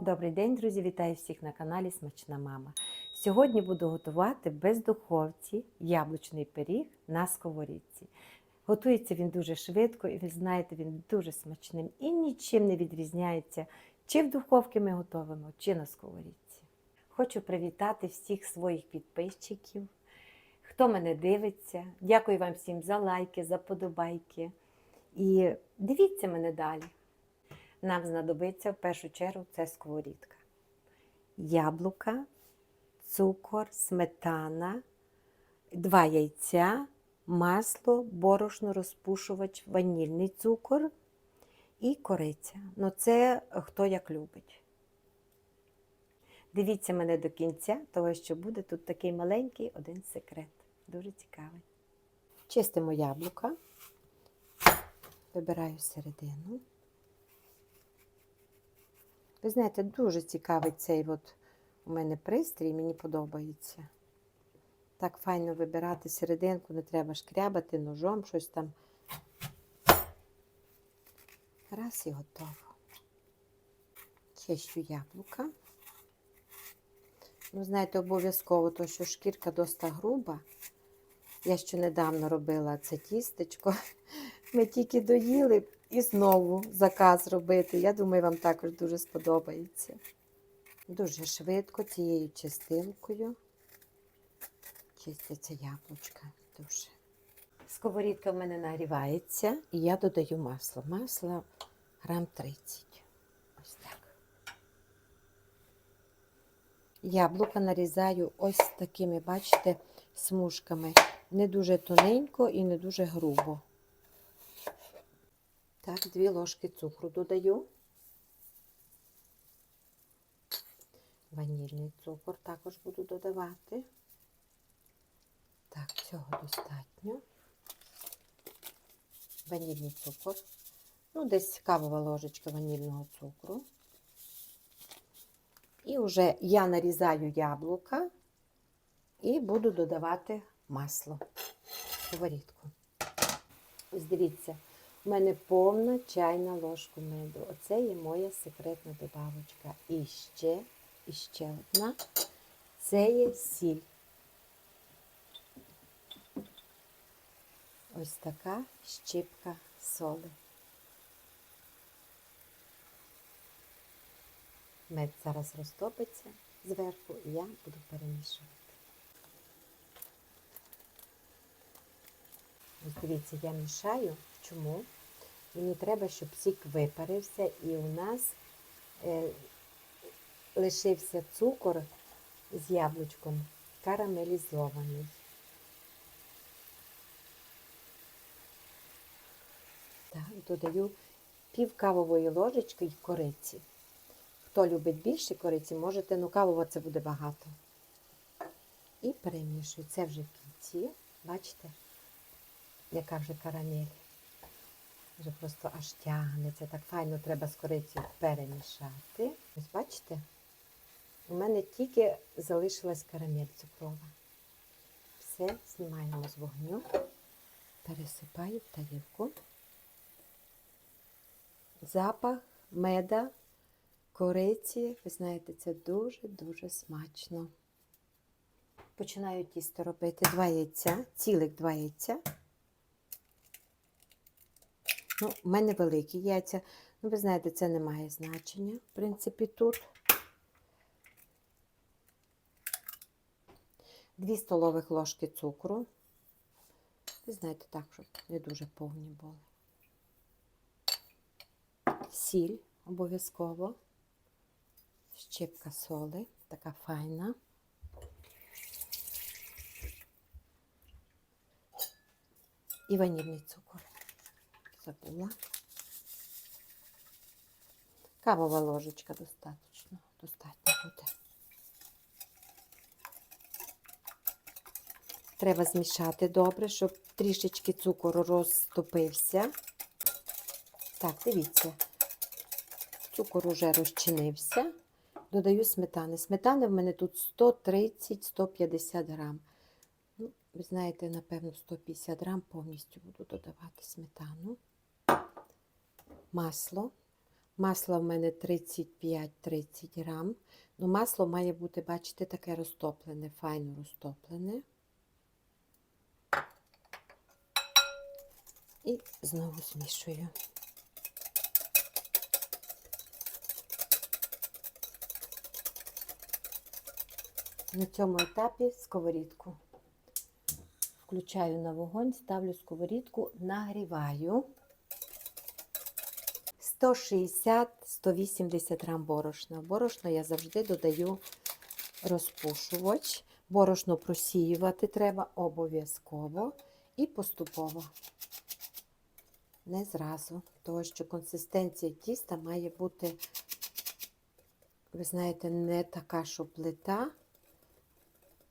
Добрий день, друзі! Вітаю всіх на каналі Смачна Мама. Сьогодні буду готувати без духовці яблучний пиріг на сковорідці. Готується він дуже швидко, і ви знаєте, він дуже смачним і нічим не відрізняється, чи в духовці ми готуємо, чи на сковорідці. Хочу привітати всіх своїх підписчиків, хто мене дивиться. Дякую вам всім за лайки, за подобайки. І дивіться мене далі. Нам знадобиться в першу чергу це сковорідка. Яблука, цукор, сметана, два яйця, масло, борошно, розпушувач, ванільний цукор і кориця. Ну це хто як любить. Дивіться мене до кінця, того що буде тут такий маленький один секрет. Дуже цікавий. Чистимо яблука, вибираю середину. Ви знаєте, дуже цікавий цей от у мене пристрій, мені подобається. Так файно вибирати серединку, не треба шкрябати ножом, щось там. Раз і готово. Чищу яблука. Ну, знаєте, обов'язково, то що шкірка доста груба. Я ще недавно робила це тістечко. Ми тільки доїли і знову заказ робити. Я думаю, вам також дуже сподобається. Дуже швидко цією частинкою чистяться яблучка. Дуже. Сковорідка в мене нагрівається, і я додаю масло. Масло грам 30. Ось так. Яблука нарізаю ось такими, бачите, смужками. Не дуже тоненько і не дуже грубо. Так, дві ложки цукру додаю. Ванільний цукор також буду додавати. Так, цього достатньо. Ванільний цукор. Ну, десь кавова ложечка ванільного цукру. І вже я нарізаю яблука і буду додавати масло в сковорідку. Ось дивіться. У мене повна чайна ложка меду. Оце є моя секретна добавочка. І ще, і ще одна. Це є сіль. Ось така щіпка соли. Мед зараз розтопиться зверху, і я буду перемішувати. Ось дивіться, я мішаю. Чому? Мені треба, щоб сік випарився, і у нас е, лишився цукор з яблучком карамелізований. Так, додаю пів кавової ложечки кориці. Хто любить більше кориці, можете, ну кавова це буде багато. І перемішую. Це вже в кінці, бачите, яка вже карамель. Вже просто аж тягнеться. Так файно треба з корицею перемішати. Ось бачите? У мене тільки залишилась карамель цукрова. Все, знімаємо з вогню, пересипаю в тарілку. Запах меда, кориці, ви знаєте, це дуже-дуже смачно. Починаю тісто робити два яйця, цілих два яйця. Ну, У мене великі яйця. Ну, ви знаєте, це не має значення, в принципі, тут. Дві столових ложки цукру. Ви знаєте, так, щоб не дуже повні були. Сіль обов'язково. Щепка соли, така файна. І ванільний цукор забула. Кавова ложечка достатньо, достатньо буде. Треба змішати добре, щоб трішечки цукору розтопився. Так, дивіться, цукор уже розчинився. Додаю сметани. Сметани в мене тут 130-150 грам. Ну, ви знаєте, напевно, 150 грам повністю буду додавати сметану. Масло. Масло в мене 35-30 грам. Ну, масло має бути, бачите, таке розтоплене, файно розтоплене. І знову змішую. На цьому етапі сковорідку. Включаю на вогонь, ставлю сковорідку, нагріваю 160-180 грам борошна. Борошно я завжди додаю розпушувач. Борошно просіювати треба обов'язково і поступово. Не зразу, тому що консистенція тіста має бути, ви знаєте, не така, що плита.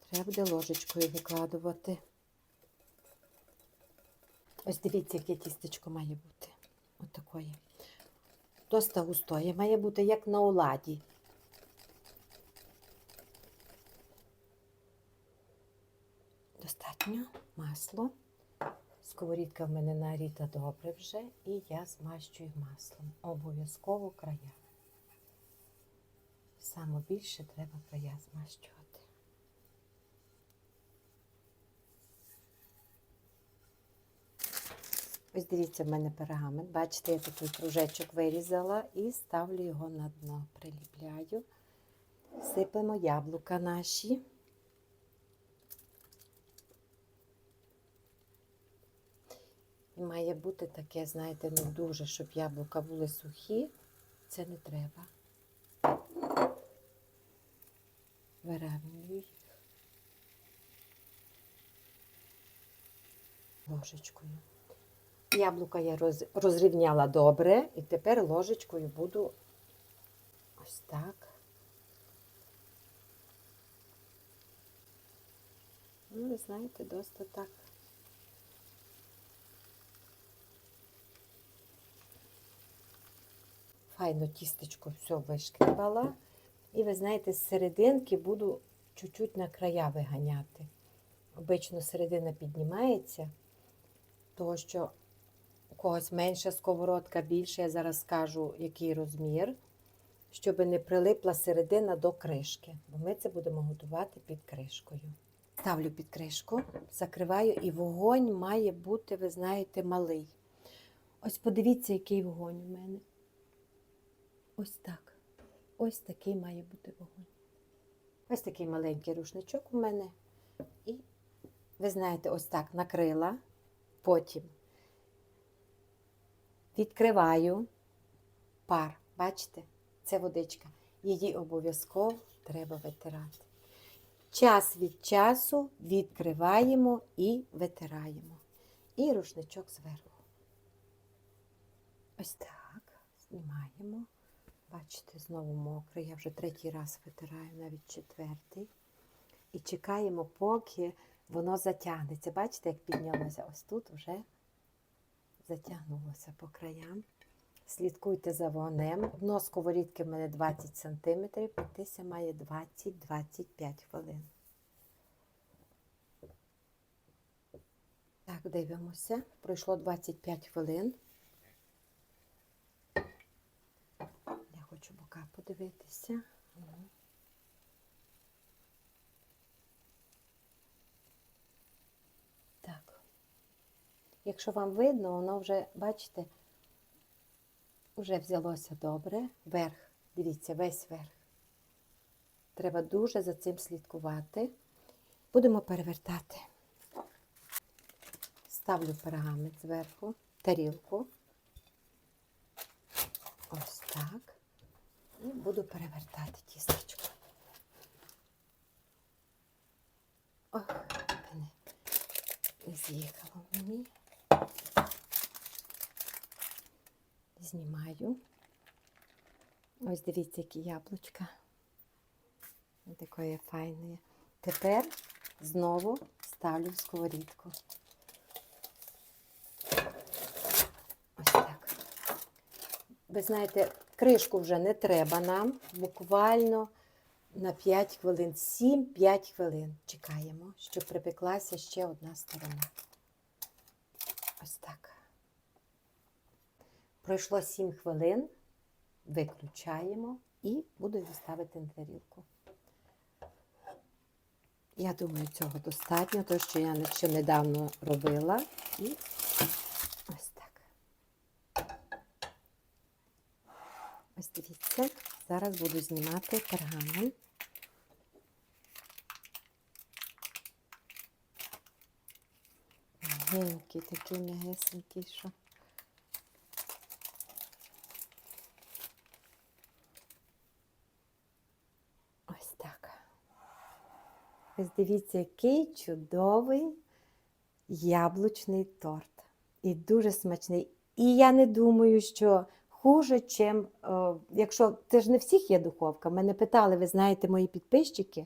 Треба буде ложечкою викладувати. Ось дивіться, яке тістечко має бути. Ось такої. Доста густоє, має бути як на оладі. Достатньо масло. Сковорідка в мене нагріта добре вже, і я змащую маслом. Обов'язково края. Саме більше треба края змащувати. Ось дивіться, в мене пергамент. Бачите, я такий кружечок вирізала і ставлю його на дно. Приліпляю. Сипемо яблука наші. І має бути таке, знаєте, не дуже, щоб яблука були сухі. Це не треба. Виравнюю їх ложечкою. Яблука я роз, розрівняла добре, і тепер ложечкою буду ось так. Ну, ви знаєте, досить так. Файно тістечко все вишкрібала. І ви знаєте, з серединки буду чуть-чуть на края виганяти. Обично середина піднімається, тому що когось менша сковородка, більше, я зараз скажу, який розмір, щоб не прилипла середина до кришки, бо ми це будемо готувати під кришкою. Ставлю під кришку, закриваю, і вогонь має бути, ви знаєте, малий. Ось подивіться, який вогонь у мене. Ось так. Ось такий має бути вогонь. Ось такий маленький рушничок у мене. І, ви знаєте, ось так накрила. Потім відкриваю пар. Бачите? Це водичка. Її обов'язково треба витирати. Час від часу відкриваємо і витираємо. І рушничок зверху. Ось так. Знімаємо. Бачите, знову мокре. Я вже третій раз витираю, навіть четвертий. І чекаємо, поки воно затягнеться. Бачите, як піднялося? Ось тут вже затягнулося по краям. Слідкуйте за вогнем. Дно сковорідки в мене 20 см, пектися має 20-25 хвилин. Так, дивимося. Пройшло 25 хвилин. Я хочу бока подивитися. Ага. Так. Якщо вам видно, воно вже, бачите, вже взялося добре. Верх, дивіться, весь верх. Треба дуже за цим слідкувати. Будемо перевертати. Ставлю пергамент зверху, тарілку. Ось так. І буду перевертати тістечко. Ох, не з'їхало мені. Знімаю. Ось дивіться, які яблучка. Такої файної. Тепер знову ставлю в сковорідку. Ось так. Ви знаєте, кришку вже не треба нам. Буквально на 5 хвилин, 7-5 хвилин. Чекаємо, щоб припеклася ще одна сторона. Ось так. Пройшло 7 хвилин, виключаємо і буду його ставити на тарілку. Я думаю, цього достатньо, тому що я ще недавно робила. І ось так. Ось дивіться, зараз буду знімати пергамент. Мягенький, такий м'ягесенький, що. Ось так. Ось дивіться, який чудовий яблучний торт. І дуже смачний. І я не думаю, що хуже, чим, е, якщо це ж не всіх є духовка. Мене питали, ви знаєте, мої підписчики,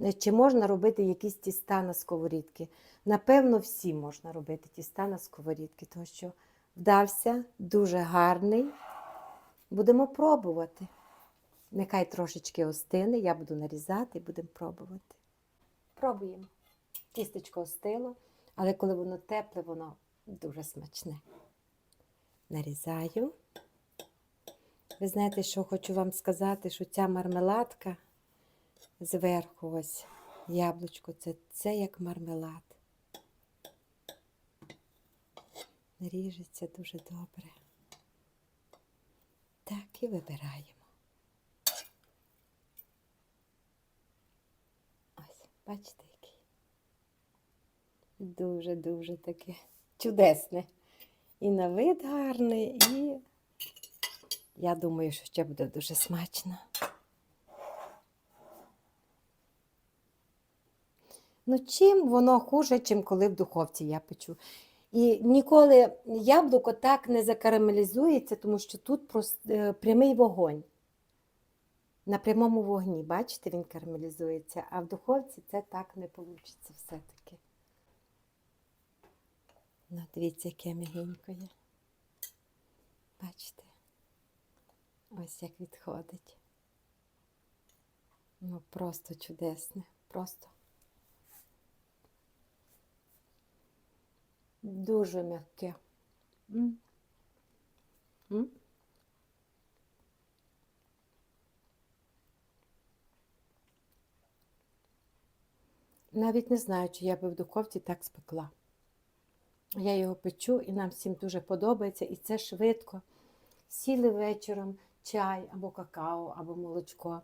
е, чи можна робити якісь тіста на сковорідки. Напевно, всі можна робити тіста на сковорідки, тому що вдався дуже гарний. Будемо пробувати. Нехай трошечки остине, я буду нарізати і будемо пробувати. Пробуємо. Тістечко остило, але коли воно тепле, воно дуже смачне. Нарізаю. Ви знаєте, що хочу вам сказати, що ця мармеладка зверху, ось яблучко, це, це як мармелад. Ріжеться дуже добре. Так і вибираємо. Ось, бачите, який. Дуже-дуже таке чудесне. І на вид гарний, і я думаю, що ще буде дуже смачно. Ну, чим воно хуже, чим коли в духовці я печу. І ніколи яблуко так не закарамелізується, тому що тут е, прямий вогонь. На прямому вогні, бачите, він карамелізується, а в духовці це так не вийде все-таки. Ну, дивіться, яке м'ягенько є. Бачите? Ось як відходить. Ну, просто чудесне, просто. Дуже м'яке. М. М. Навіть не знаю, чи я би в духовці так спекла. Я його печу і нам всім дуже подобається, і це швидко. Сіли вечором чай або какао, або молочко.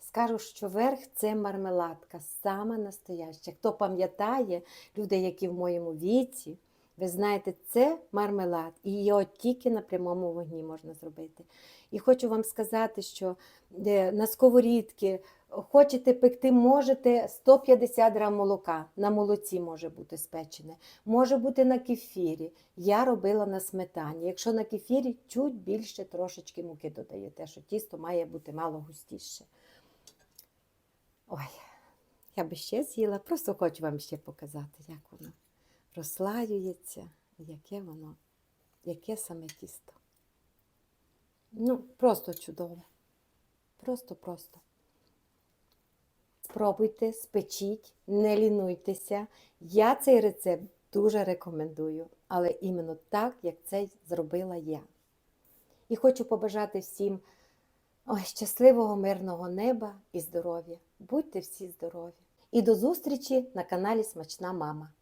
Скажу, що верх це мармеладка, сама настояща. Хто пам'ятає, люди, які в моєму віці, ви знаєте, це мармелад, і його тільки на прямому вогні можна зробити. І хочу вам сказати, що е, на сковорідки хочете пекти, можете 150 грам молока. На молоці може бути спечене, може бути на кефірі. Я робила на сметані. Якщо на кефірі, чуть більше трошечки муки додаєте, що тісто має бути мало густіше. Ой, я би ще з'їла, просто хочу вам ще показати, як воно розслаюється, яке воно, яке саме тісто. Ну, просто чудове. Просто-просто. Спробуйте, спечіть, не лінуйтеся. Я цей рецепт дуже рекомендую, але іменно так, як це зробила я. І хочу побажати всім ой, щасливого, мирного неба і здоров'я. Будьте всі здорові! І до зустрічі на каналі Смачна Мама.